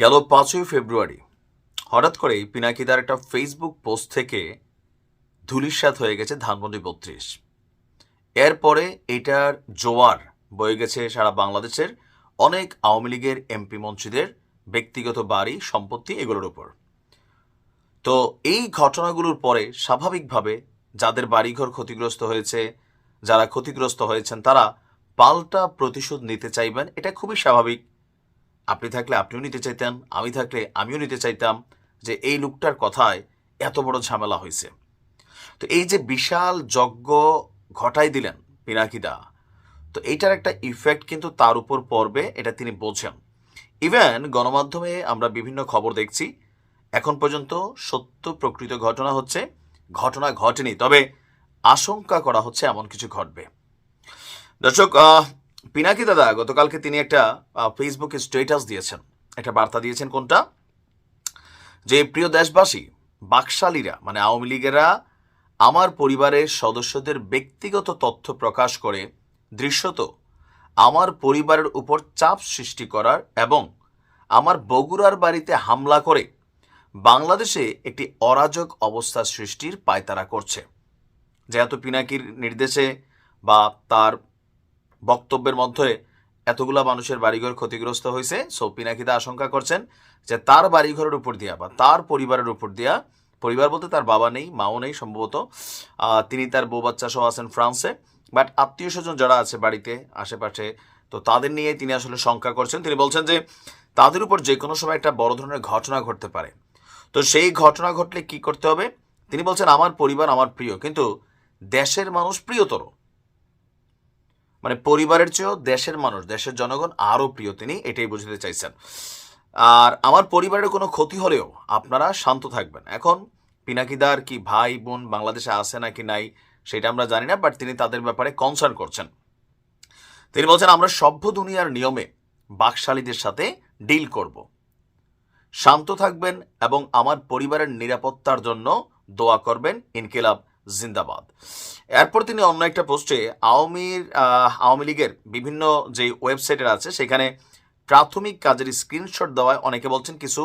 গেল পাঁচই ফেব্রুয়ারি। হঠাৎ করেই পিনাকিদার একটা ফেসবুক পোস্ট থেকে ধুলিস্বাত হয়ে গেছে ধানমন্ডি বত্রিশ। এরপরে এটার জোয়ার বয়ে গেছে সারা বাংলাদেশের অনেক আওয়ামী লীগের এমপি মন্ত্রীদের ব্যক্তিগত বাড়ি, সম্পত্তি এগুলোর উপর। তো এই ঘটনাগুলোর পরে স্বাভাবিকভাবে যাদের বাড়িঘর ক্ষতিগ্রস্ত হয়েছে, যারা ক্ষতিগ্রস্ত হয়েছেন তারা পাল্টা প্রতিশোধ নিতে চাইবেন, এটা খুবই স্বাভাবিক। আপনি থাকলে আপনিও নিতে চাইতেন, আমি থাকলে আমিও নিতে চাইতাম যে এই লোকটার কথায় এত বড় ঝামেলা হয়েছে। তো এই যে বিশাল যজ্ঞ ঘটাই দিলেন পিনাকিদা, তো এইটার একটা ইফেক্ট কিন্তু তার উপর পড়বে, এটা তিনি বোঝেন। ইভেন গণমাধ্যমে আমরা বিভিন্ন খবর দেখছি, এখন পর্যন্ত সত্য প্রকৃত ঘটনা হচ্ছে, ঘটনা ঘটেনি, তবে আশঙ্কা করা হচ্ছে এমন কিছু ঘটবে। দর্শক পিনাকি দাদা, গতকালকে তিনি একটা ফেসবুকে স্টেটাস দিয়েছেন। একটা বার্তা দিয়েছেন কোনটা? যে প্রিয় দেশবাসী, বাকশালীরা মানে আওয়ামী লীগেরা আমার পরিবারের সদস্যদের ব্যক্তিগত তথ্য প্রকাশ করে, দৃশ্যত আমার পরিবারের উপর চাপ সৃষ্টি করার এবং আমার বগুড়ার বাড়িতে হামলা করে বাংলাদেশে একটি অরাজক অবস্থা সৃষ্টির পায়তারা করছে। যেহেতু পিনাকির নির্দেশে বা তার বক্তব্যের মধ্যে এতগুলা মানুষের বাড়িঘর ক্ষতিগ্রস্ত হয়েছে। সো পিনাকিদা আশঙ্কা করছেন যে তার বাড়িঘরের উপর দিয়া বা তার পরিবারের উপর দিয়া, পরিবার বলতে তার বাবা নেই, মাও নেই সম্ভবত তিনি তার বউ বাচ্চা সহ আছেন ফ্রান্সে। বাট আত্মীয় স্বজন যারা আছে বাড়িতে, আশেপাশে, তো তাদের নিয়ে তিনি আসলে শঙ্কা করছেন। তিনি বলছেন যে তাদের উপর যে কোনো সময় একটা বড় ধরনের ঘটনা ঘটতে পারে। তো সেই ঘটনা ঘটলে কি করতে হবে? তিনি বলছেন, আমার পরিবার আমার প্রিয়, কিন্তু দেশের মানুষ প্রিয়তর। মানে পরিবারের চেয়েও দেশের মানুষ, দেশের জনগণ আরও প্রিয় তিনি, এটাই বুঝতে চাইছেন। আর আমার পরিবারের কোনো ক্ষতি হলেও আপনারা শান্ত থাকবেন। এখন পিনাকিদার কি ভাই বোন বাংলাদেশে আছে নাকি নাই, সেটা আমরা জানি না বাট তিনি তাদের ব্যাপারে কনসার্ন করছেন। তিনি বলছেন, আমরা সভ্য দুনিয়ার নিয়মে বাকশালীদের সাথে ডিল করব। শান্ত থাকবেন এবং আমার পরিবারের নিরাপত্তার জন্য দোয়া করবেন, ইনকিলাব জিন্দাবাদ। এরপর তিনি অন্য একটা পোস্টে আওয়ামীর আওয়ামী লীগের বিভিন্ন যে ওয়েবসাইটের আছে, সেখানে প্রাথমিক কাজের স্ক্রিনশট দেওয়ায় অনেকে বলছেন কিছু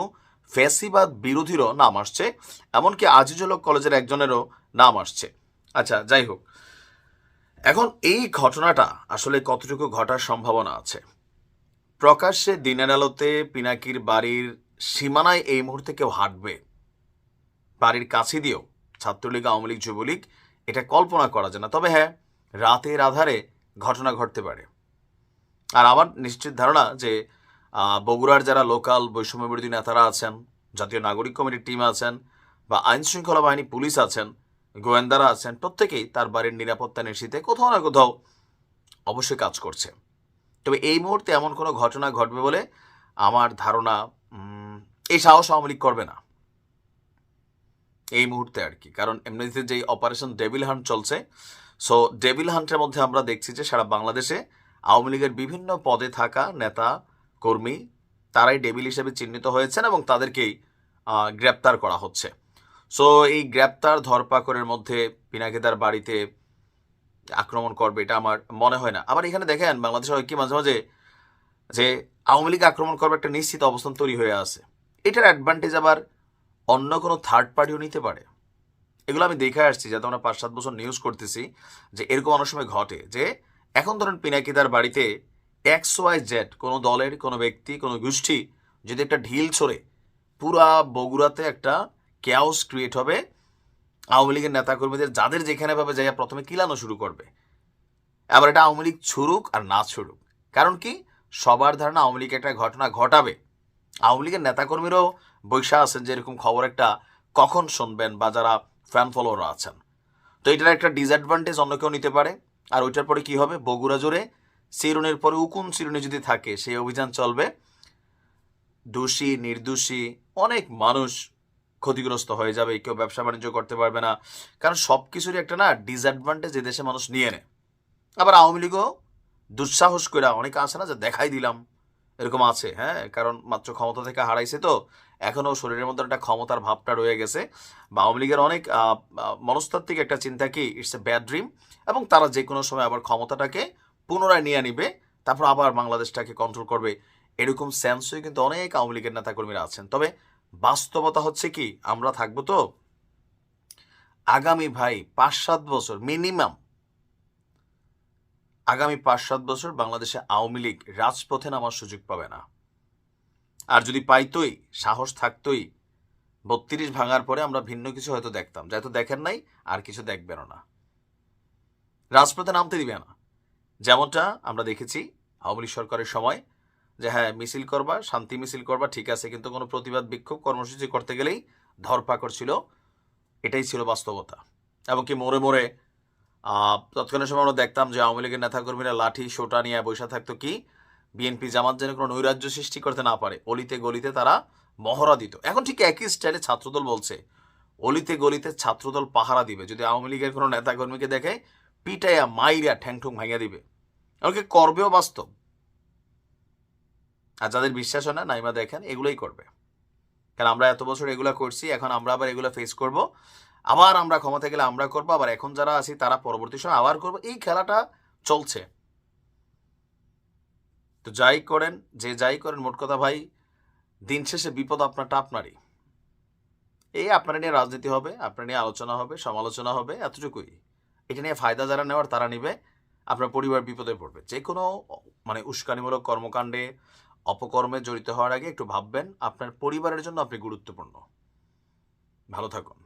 ফ্যাসিবাদ বিরোধীরও নাম আসছে, এমনকি আজিজুল কলেজের একজনেরও নাম আসছে। আচ্ছা যাই হোক। এখন এই ঘটনাটা আসলে কতটুকু ঘটার সম্ভাবনা আছে? প্রকাশ্যে দিনের আলোতে পিনাকির বাড়ির সীমানায় এই মুহূর্তে কেউ হাঁটবে? বাড়ির কাছে দিয়েও ছাত্রলীগ, আওয়ামী লীগ, যুবলীগ, এটা কল্পনা করা যায় না। তবে হ্যাঁ রাতের আধারে ঘটনা ঘটতে পারে। আর আমার নিশ্চিত ধারণা যে বগুড়ার যারা লোকাল বৈষম্য বিরোধী নেতারা আছেন, জাতীয় নাগরিক কমিটির টিম আছেন বা আইন শৃঙ্খলা বাহিনী পুলিশ আছেন, গোয়েন্দারা আছেন, প্রত্যেকেই তার বাড়ির নিরাপত্তা নিশ্চিতে কোথাও না কোথাও অবশ্যই কাজ করছে। তবে এই মুহূর্তে এমন কোনো ঘটনা ঘটবে বলে আমার ধারণা এই সাহস আওয়ামী লীগ করবে না। এই মুহূর্তে আর কি। কারণ এমনিতে যে অপারেশন ডেভিল হান্ট চলছে সো ডেভিল হান্টের মধ্যে আমরা দেখছি যে সারা বাংলাদেশে আওয়ামী লীগের বিভিন্ন পদে থাকা নেতা, কর্মী তারাই ডেভিল হিসেবে চিহ্নিত হয়েছেন এবং তাদেরকেই গ্রেপ্তার করা হচ্ছে। সো এই গ্রেপ্তার ধরপাকড়ের মধ্যে পিনাকিদার বাড়িতে আক্রমণ করবে এটা আমার মনে হয় না। আবার এখানে দেখেন, বাংলাদেশের হয় কি মাঝে মাঝে যে আওয়ামী লীগ আক্রমণ করবে একটা নিশ্চিত অবস্থান তৈরি হয়ে আছে। এটার অ্যাডভান্টেজ আবার অন্য কোনো থার্ড পার্টিও নিতে পারে। এগুলো আমি দেখে আসছি, যাতে আমরা পাঁচ সাত বছর নিউজ করতেছি যে এরকম অনেক সময় ঘটে যে এখন ধরেন পিনাকিদার বাড়িতে এক্স ওয়াই জেড কোনো দলের কোনো ব্যক্তি কোনো গোষ্ঠী যদি একটা ঢিল ছড়ে, পুরা বগুড়াতে একটা ক্যাওস ক্রিয়েট হবে। আওয়ামী লীগের নেতাকর্মীদের যাদের যেখানে ভাবে যাইয়া প্রথমে কিলানো শুরু করবে। আবার এটা আওয়ামী লীগ ছুড়ুক আর না ছুড়ুক। কারণ কি? সবার ধারণা আওয়ামী লীগ একটা ঘটনা ঘটাবে। আওয়ামী লীগের নেতাকর্মীরাও বৈশা আছেন যে এরকম খবর একটা কখন শুনবেন বা যারা ফ্যান ফলোয়াররা আছেন। তো এটার একটা ডিসঅ্যাডভান্টেজ অন্য কেউ নিতে পারে। আর ওইটার পরে কি হবে? বগুড়া জুড়ে চিরুনির পরে উকুন চিরুনি যদি থাকে, সেই অভিযান চলবে। দোষী, নির্দোষী, অনেক মানুষ ক্ষতিগ্রস্ত হয়ে যাবে, কেউ ব্যবসা বাণিজ্য করতে পারবে না। কারণ সব কিছুরই একটা না ডিসঅ্যাডভান্টেজ এদেশে মানুষ নিয়ে নেয়। আবার আওয়ামী লীগও দুঃসাহস করে অনেকে আছে না যে দেখাই দিলাম। এরকম আছে হ্যাঁ? কারণ মাত্র ক্ষমতা থেকে হারাইছে তো। এখনও শরীরের মধ্যে একটা ক্ষমতার ভাবটা রয়ে গেছে। বা আওয়ামী লীগের অনেক মনস্তাত্ত্বিক একটা চিন্তা কি ইটস এ ব্যাড ড্রিম এবং তারা যে কোনো সময় আবার ক্ষমতাটাকে পুনরায় নিয়ে নিবে, তারপর আবার বাংলাদেশটাকে কন্ট্রোল করবে। এরকম সেন্সই কিন্তু অনেক আওয়ামী লীগের নেতাকর্মীরা আছেন। তবে বাস্তবতা হচ্ছে কি, আমরা থাকব তো আগামী ভাই পাঁচ সাত বছর মিনিমাম আগামী পাঁচ সাত বছর বাংলাদেশে আওয়ামী লীগ রাজপথে নামার সুযোগ পাবে না। আর যদি পাইতোই সাহস থাকতোই বত্রিশ ভাঙার পরে আমরা ভিন্ন কিছু হয়তো দেখতাম যেহেতু দেখেন নাই আর কিছু দেখবেনও না। রাজপথে নামতে দিবে না। যেমনটা আমরা দেখেছি আওয়ামী লীগ সরকারের সময় যে হ্যাঁ মিছিল করবা শান্তি মিছিল করবা ঠিক আছে কিন্তু কোনো প্রতিবাদ বিক্ষোভ কর্মসূচি করতে গেলেই ধরপাকড় ছিল। এটাই ছিল বাস্তবতা। এমনকি মোড়ে মোড়ে আহ, তৎকালীন সময় আমরা দেখতাম যে আওয়ামী লীগের নেতাকর্মীরা লাঠি, সোটা নিয়ে বসে থাকতো কি? বিএনপি জামাত যেন কোনো নৈরাজ্য সৃষ্টি করতে না পারে। অলিতে গলিতে তারা মহড়া দিত। এখন ঠিক একই স্টাইলে ছাত্রদল বলছে, অলিতে গলিতে ছাত্রদল পাহারা দিবে। যদি আওয়ামী লীগের কোনো নেতাকর্মীকে দেখে, পিটাইয়া, মাইরা, ঠ্যাংঠুং ভাঙিয়ে দিবে। এমনকি করবেও বাস্তব। আর যাদের বিশ্বাস হয় না, নাইমা দেখেন, এগুলোই করবে। কারণ আমরা এত বছর এগুলো করছি, এখন আমরা আবার এগুলো ফেস করব। আবার আমরা ক্ষমতা গেলে আমরা করব, আবার এখন যারা আছি তারা পরবর্তী সময় আবার করব। এই খেলাটা চলছে। তো যাই করেন, যে যাই করেন, মোট কথা ভাই, দিন শেষে বিপদ আপনারটা আপনারই। এই আপনারা নিয়ে রাজনীতি হবে, আপনার নিয়ে আলোচনা হবে, সমালোচনা হবে, এতটুকুই। এটা নিয়ে ফায়দা যারা নেওয়ার তারা নিবে, আপনার পরিবার বিপদে পড়বে। যে কোনো মানে উস্কানিমূলক কর্মকাণ্ডে, অপকর্মে জড়িত হওয়ার আগে একটু ভাববেন, আপনার পরিবারের জন্য আপনি গুরুত্বপূর্ণ। ভালো থাকুন।